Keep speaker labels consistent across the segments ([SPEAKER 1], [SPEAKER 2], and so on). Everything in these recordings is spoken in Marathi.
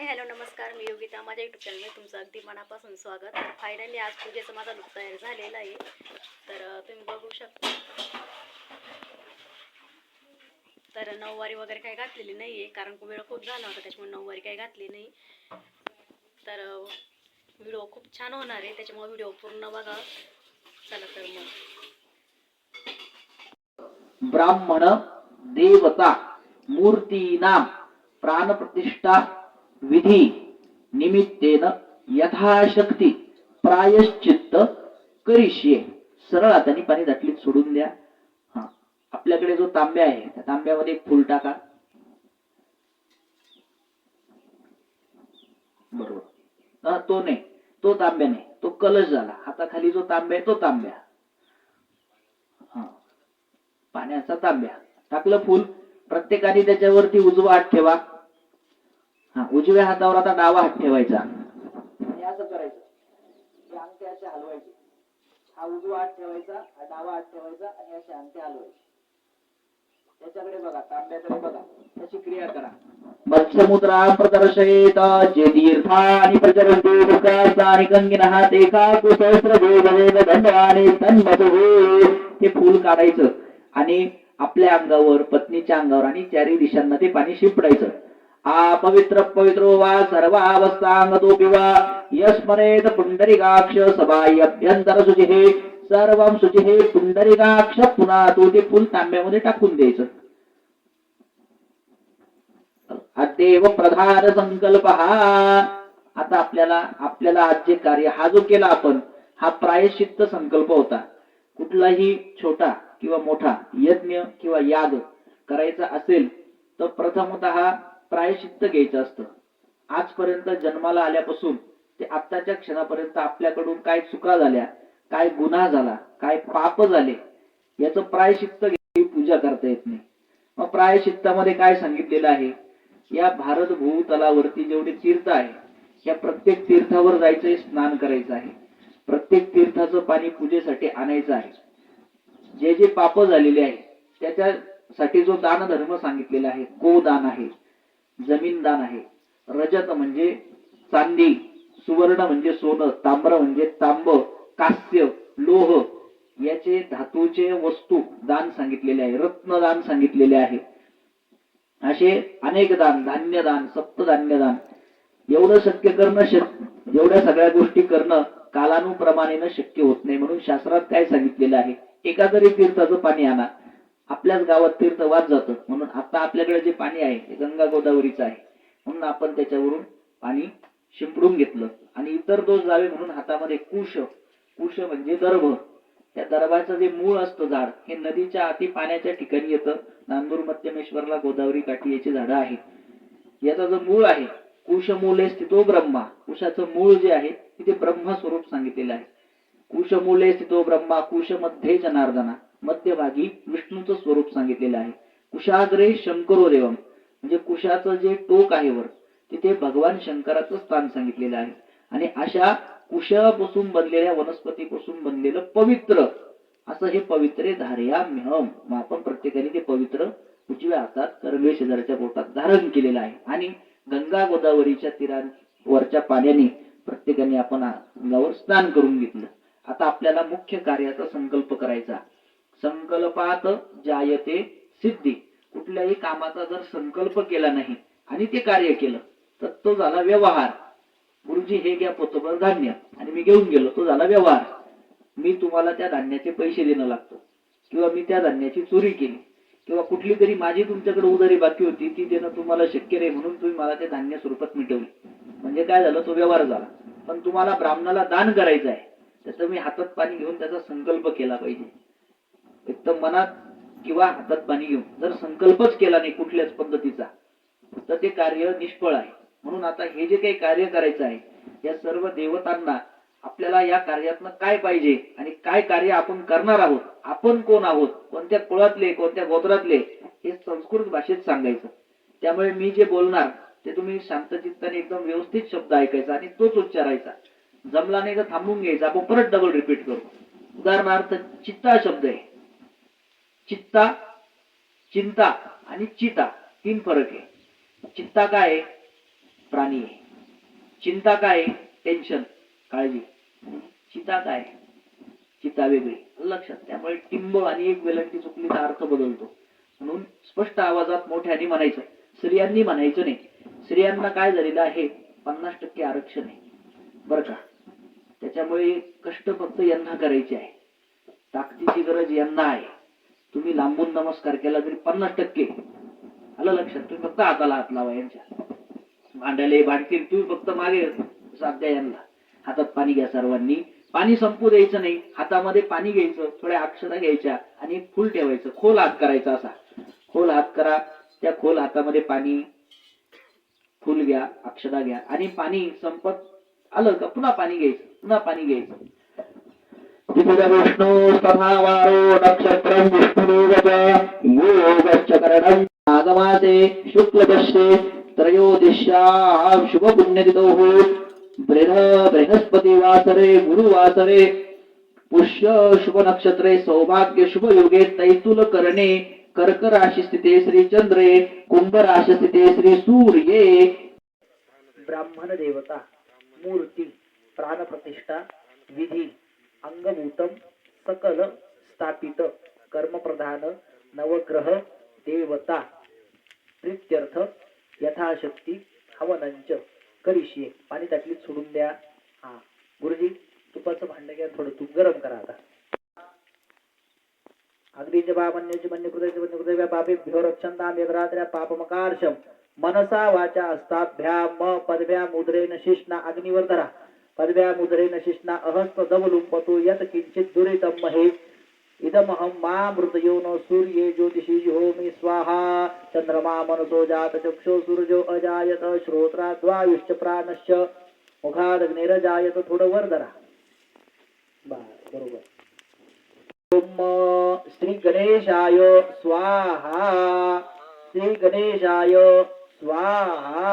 [SPEAKER 1] हाय हॅलो नमस्कार मी योगिता. माझ्या युट्यूब चॅनलमध्ये तुमचं अगदी मनापासून स्वागत. तर फायनली आज पूजेचा माझा लुक तयार झालेला आहे. तर तुम्ही बघू शकता. तर नऊवारी वगैरे काही घातलेली नाही आहे कारण वेळ खूप झाला होता त्याच्यामुळे नऊवारी काही घातली नाही. तर व्हिडिओ खूप छान होणार आहे त्याच्यामुळे व्हिडिओ पूर्ण बघा. चला तर मग.
[SPEAKER 2] ब्राह्मण देवता मूर्तीनाम प्राणप्रतिष्ठा विधी निमित्तेन यथाशक्ती प्रायश्चित्त करिष्ये. सरळ हाताने पाणी दाटलीत सोडून द्या. हा आपल्याकडे जो तांब्या आहे त्या तांब्यामध्ये एक फुल टाका. बरोबर. हा, तो नाही तो तांब्या नाही तो कलश झाला. हाताखाली जो तांब्या आहे तो तांब्या. हा पाण्याचा तांब्या. टाकलं फुल प्रत्येकाने त्याच्यावरती उजवा हात ठेवा. हा उजव्या हातावर आता डावा हात ठेवायचा. आणि असं करायचं. हे अंगठे असे हलवायचे. हा उजवा हात ठेवायचा हा डावा हात ठेवायचा आणि असे अंगठे हलवायचे. त्याच्याकडे बघा तांब्याकडे बघा. तशी क्रिया करा. मत्स्यमुद्रा प्रदर्शयेत जे प्रचरन्ति गंगिनः ते काकुसहस्र देवदेव दंडवानि हे फूल काढायचं आणि आपल्या अंगावर पत्नीच्या अंगावर आणि चारी दिशांना ते पाणी शिंपडायचं. आपवित्र पवित्र पवित्रो वा। सर्वावस्थांगतोपि वा यस्मरेत पुण्डरिकाक्ष सभाय अभ्यंतर शुचिः सर्वं शुचिः पुंडरिकाक्ष पुन्हा तो ते फुल तांब्यामध्ये टाकून द्यायचं। प्रधान संकल्प। हा आता आपल्याला आपल्याला आज जे कार्य हा जो केला आपण हा प्रायश्चित्त संकल्प होता. कुठलाही छोटा किंवा मोठा यज्ञ किंवा याग करायचा असेल तर प्रथमत प्रायश्चित्त घ्यायचं असतं. आजपर्यंत जन्माला आल्यापासून ते आत्ताच्या क्षणापर्यंत आपल्याकडून काय चुका झाल्या काय गुन्हा झाला काय पाप झाले याचं प्रायश्चित्त घेऊन पूजा करता येत नाही. मग प्रायश्चित्तामध्ये काय सांगितलेलं आहे? या भारत भूतलावरती जेवढे तीर्थ आहे या प्रत्येक तीर्थावर जायचंय स्नान करायचं आहे. प्रत्येक तीर्थाचं पाणी पूजेसाठी आणायचं आहे. जे जे पाप झालेले आहे त्याच्यासाठी जो दान धर्म सांगितलेला आहे गोदान आहे. जमीनदान आहे. रजत म्हणजे चांदी सुवर्ण म्हणजे सोनं तांब्र म्हणजे तांब कास्य लोह याचे धातूचे वस्तू दान सांगितलेले आहे रत्नदान सांगितलेले आहे. असे अनेक दान धान्य दान सप्तधान्य दान एवढं शक्य करणं शक एवढ्या सगळ्या गोष्टी करणं कालानुप्रमाणेनं शक्य होत नाही म्हणून शास्त्रात काय सांगितलेलं आहे? एकादरी तीर्थाचं पाणी आणा. आपल्याच गावात तीर्थ वाद जातं. म्हणून आता आपल्याकडे जे पाणी आहे ते गंगा गोदावरीचं आहे. म्हणून आपण त्याच्यावरून पाणी शिंपडून घेतलं. आणि इतर दोष जावे म्हणून हातामध्ये कुश. कुश म्हणजे दर्भ त्या दर्भाचं जे मूळ असतं झाड हे नदीच्या आती पाण्याच्या ठिकाणी येतं. नांदूर मध्यमेश्वरला गोदावरी काठी याची झाडं आहेत. याचा जो मूळ आहे कुश मूले स्थितो ब्रह्मा. कुशाचं मूळ जे आहे तिथे ब्रह्मा स्वरूप सांगितलेलं आहे. कुश मूले स्थितो ब्रह्मा कुशमध्ये जनार्दना. मध्यभागी विष्णूचं स्वरूप सांगितलेलं आहे. कुशाग्रे शंकरो देवम म्हणजे कुशाचं जे टोक आहे वर तिथे भगवान शंकराचं स्थान सांगितलेलं आहे. आणि अशा कुशापासून बनलेल्या वनस्पतीपासून बनलेलं पवित्र असं हे पवित्रे धार्याम्यहम मग आपण प्रत्येकाने ते पवित्र उजव्या हातात करंगे शेजारच्या पोटात धारण केलेलं आहे. आणि गंगा गोदावरीच्या तीरावरच्या पाण्याने प्रत्येकाने आपण अंगावर स्नान करून घेतलं. आता आपल्याला मुख्य कार्याचा संकल्प करायचा संकल्पात जायते सिद्धी. कुठल्याही कामाचा जर संकल्प केला नाही आणि ते कार्य केलं तर तो झाला व्यवहार. गुरुजी हे घ्या पोतभर धान्य. आणि मी घेऊन गेलो तो झाला व्यवहार. मी तुम्हाला त्या धान्याचे पैसे देणं लागतो. किंवा मी त्या धान्याची चोरी केली. किंवा कुठली तरी माझी तुमच्याकडे उधारी बाकी होती ती देणं तुम्हाला शक्य नाही म्हणून तुम्ही मला ते धान्य स्वरूपात मिटवली. म्हणजे काय झालं? तो व्यवहार झाला. पण तुम्हाला ब्राह्मणाला दान करायचं आहे. त्याचं मी हातात पाणी घेऊन त्याचा संकल्प केला पाहिजे. एक तर मनात किंवा हातात पाणी घेऊन. जर संकल्पच केला नाही कुठल्याच पद्धतीचा तर ते कार्य निष्फळ आहे. म्हणून आता हे जे काही कार्य करायचं आहे या सर्व देवतांना आपल्याला या कार्यातनं काय पाहिजे आणि काय कार्य आपण करणार आहोत आपण कोण आहोत कोणत्या कुळातले कोणत्या गोत्रातले हे संस्कृत भाषेत सांगायचं. त्यामुळे मी जे बोलणार ते तुम्ही शांतचित्ताने एकदम व्यवस्थित शब्द ऐकायचा आणि तोच उच्चारायचा. जमला नाही तर थांबून घ्यायचा. आपण परत डबल रिपीट करू. उदाहरणार्थ चित्ता शब्द आहे. चित्ता चिंता आणि चिता तीन फरक आहे. चित्ता काय? आहे प्राणी आहे. चिंता काय? टेन्शन काळजी. चिता काय? चिता वेगळी. लक्षात. त्यामुळे टिंब आणि एक वेलंटी चुकलीचा अर्थ बदलतो. म्हणून स्पष्ट आवाजात मोठ्याने म्हणायचं स्त्रियांनी म्हणायचं नाही. स्त्रियांना काय झालेलं आहे? पन्नास टक्के आरक्षण आहे. बरं का? त्याच्यामुळे कष्ट फक्त यांना करायचे आहे. ताकदीची गरज यांना आहे. तुम्ही लांबून नमस्कार केला तरी पन्नास टक्के. आलं लक्षात? तुम्ही फक्त हाताला हात लावा यांच्या. भांडायला भांडतील तुम्ही फक्त मागे साध्या यांना. हातात पाणी घ्या सर्वांनी. पाणी संपू द्यायचं नाही. हातामध्ये पाणी घ्यायचं थोड्या अक्षरा घ्यायच्या आणि एक फुल ठेवायचं. खोल हात करायचा असा. खोल हात करा. त्या खोल हातामध्ये पाणी फुल घ्या अक्षरा घ्या आणि पाणी संपत आलं का पुन्हा पाणी घ्यायचं पुन्हा पाणी घ्यायचं. विष्णु वारो नक्षत्रम विष्णुदेव योगश्च करणम आगमासे शुक्लपश्ये त्रयोदिश्यां शुभपुण्यतितोः बृह बृहस्पती वासरे गुरुवासरे पुष्य शुभनक्षत्रे सौभाग्य शुभयोगे तैतुल करणे कर्क राशी स्थिते श्री चंद्रे कुंभ राशी स्थिते श्री सूर्ये ब्राह्मण देवता मूर्ती प्राणप्रतिष्ठा विधी अंगभूतम सकल स्थापित कर्मप्रधान नवग्रह देवता प्रित्यर्थ यथाशक्ती हवनंच. करिष्ये पाणी ताटलीत सोडून द्या. हा. गुरुजी तुपाचं भांडं घ्या थोडं तूप गरम करा आता. अग्नीचे बामन्याचे मन्य कृतयचे मन्य कृतय पापेभ्यो रक्षन्ताम यद्रात्र्या पापमकार्षम मनसा वाचा अस्ताभ्या म पदव्या मुद्रेन शिष्णा अग्निवर धरा पदव्या मुद्रेन शिष्णा अहस्त दवलुंपतो यत किंचित दुरितम महे। इदमहं मा मृतयो न सूर्ये ज्योतिषी जुहोमि स्वाहा। चंद्रमा मनसो जात चक्षो सूर्यो अजायत श्रोत्राद्वायुश्च प्राणश्च। मुखादग्निरजायत थोडं वर धरा बरोबर। ओम श्री गणेशाय स्वाहा। श्री गणेशाय स्वाहा।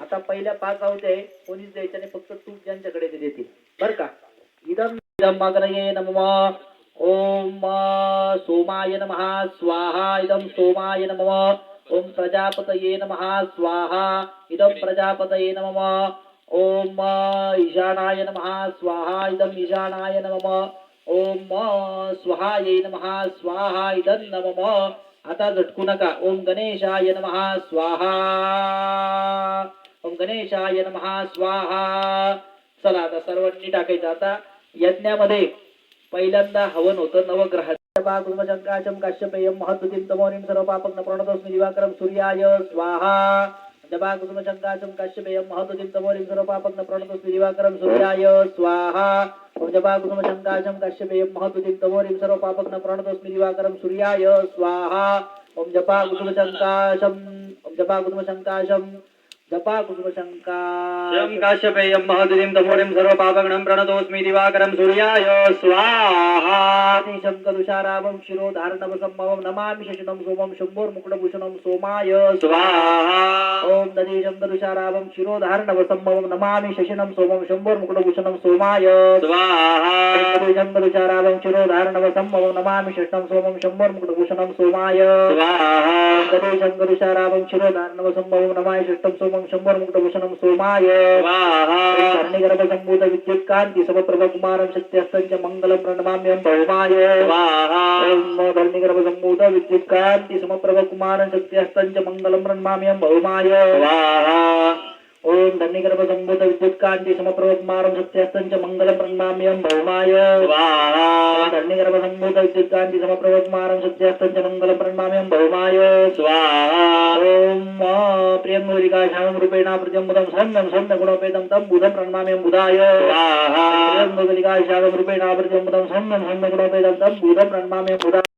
[SPEAKER 2] आता पहिल्या पाच आवते कोणीच द्यायचे नाही फक्त तूप ज्यांच्याकडे ते देतील. बर का? इदम इदम नमः ओम सोमाय नम स्वाहा इदम सोमाय नम ओम प्रजापतये नम स्वाहा इदम प्रजापतये नम ओम ईशानाय नम स्वाहा इदम ईशानाय नम ओम स्वाहाय नम स्वाहा इदं नम। आता झटकू नका। ओम गणेशाय नम स्वाहा। ओम गणेशाय नमहा स्वाहा. चला आता सर्वांनी टाकायचं आता यज्ञामध्ये पहिल्यांदा हवन होतं नवग्रह कुर्मशंकाशम काश्यपेयम महत्वतीम तमोनिम सर्व पापग्न प्रणतोस्मि दिवाकरम सूर्याय स्वाहा. जपा कुर्मशंकाशम काश्यपेयम महत्वतीम तमोनिम सर्व पापग्न प्रणतोस्मि दिवाकरम सूर्याय स्वाहा. ओम जपा कुर्मशंकाशम काश्यपेयम महत्वतीम तमोनिम सर्व पापग्न प्रणतोस्मि दिवाकरम सूर्याय स्वाहा. ओम जपा कुर्मशंकाशम ओम जपा कुर्मशंकाशम जपा कुर्मशंका
[SPEAKER 3] शं काश्यपेयं महदुदिं तमोनिं सर्वपापगणं प्रणतोऽस्मि दिवाकरं सूर्याय स्वाहा
[SPEAKER 2] शङ्करुषारामं शिरोधारणवसम्भवं नमामि शशिनं सोमं शम्भोर्मुकुटभूषणं सोमाय
[SPEAKER 3] स्वाहा
[SPEAKER 2] ॐ नदी शङ्करुषारामं शिरोधारणवसम्भवं नमामि शशिनं सोमं शम्भोर्मुकुटभूषणं सोमाय
[SPEAKER 3] स्वाहा
[SPEAKER 2] शङ्करुषारामं शिरोधारणवसम्भवं नमामि शशिनं सोमं शम्भोर्मुकुटभूषणं सोमाय
[SPEAKER 3] स्वाहा
[SPEAKER 2] नदी शङ्करुषारामं शिरोधारणवसम्भवं नमामि शष्टं सोमं शम्भोर्मुकुटभूषणं सोमाय
[SPEAKER 3] स्वाहा
[SPEAKER 2] गर्भसम्भूत विद्युत् कान्ति समप्रभ कुमारं शक्त्यस्तञ्च मङ्गलं प्रणमाम्यं भौमाय
[SPEAKER 3] स्वाहा
[SPEAKER 2] ओम धर्मिगर्भसम्भूत विद्युत् कान्ति समप्रभ कुमारं शक्त्यस्तञ्च मङ्गलं प्रणमाम्यं भौमाय
[SPEAKER 3] स्वाहा
[SPEAKER 2] ओम धर्मिगर्भसम्भूत विद्युत् कान्ति समप्रभ कुमारं शक्त्यस्तञ्च मङ्गलं प्रणमाम्यं भौमाय
[SPEAKER 3] स्वाहा
[SPEAKER 2] धर्मिगर्भसम्भूत विद्युत् कान्ति समप्रभ कुमारं शक्त्यस्तञ्च मङ्गलं प्रणमाम्यं भौमाय
[SPEAKER 3] स्वाहा
[SPEAKER 2] ओम प्रियङ्गोलिका श्यामं रूपेण प्रत्यम्बुदं सौम्यं सौम्यगुणोपेतं तं बुधं प्रणमाम्यं बुधाय
[SPEAKER 3] स्वाहा
[SPEAKER 2] प्रियङ्गोलिका श्यामं रूपेण प्रत्यम्बुदं सौम्यं सौम्यगुणोपेतं तं बुधं प्रणमाम्यं बुधाय